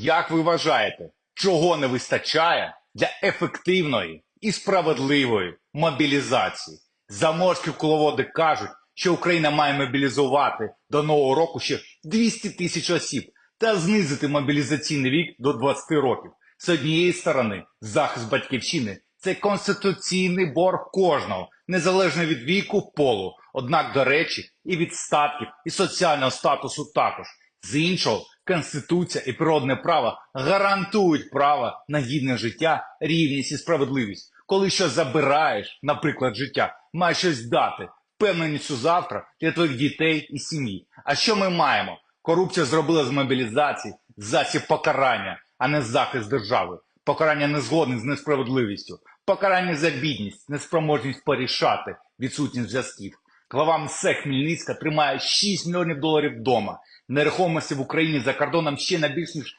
Як ви вважаєте, чого не вистачає для ефективної і справедливої мобілізації? Заморські куловоди кажуть, що Україна має мобілізувати до нового року ще 200 тисяч осіб та знизити мобілізаційний вік до 20 років. З однієї сторони, захист батьківщини це конституційний борг кожного, незалежно від віку, полу. Однак, до речі, і від статків, і соціального статусу також. З іншого, Конституція і природне право гарантують право на гідне життя, рівність і справедливість. Коли щось забираєш, наприклад, життя, маєш щось дати, впевненість у завтра для твоїх дітей і сім'ї. А що ми маємо? Корупція зробила з мобілізації засіб покарання, а не захист держави. Покарання незгодне з несправедливістю, покарання за бідність, неспроможність порішати, відсутність зв'язків. Глава МСЕ Хмельницька тримає 6 мільйонів доларів вдома. Нерухомості в Україні за кордоном ще на більш ніж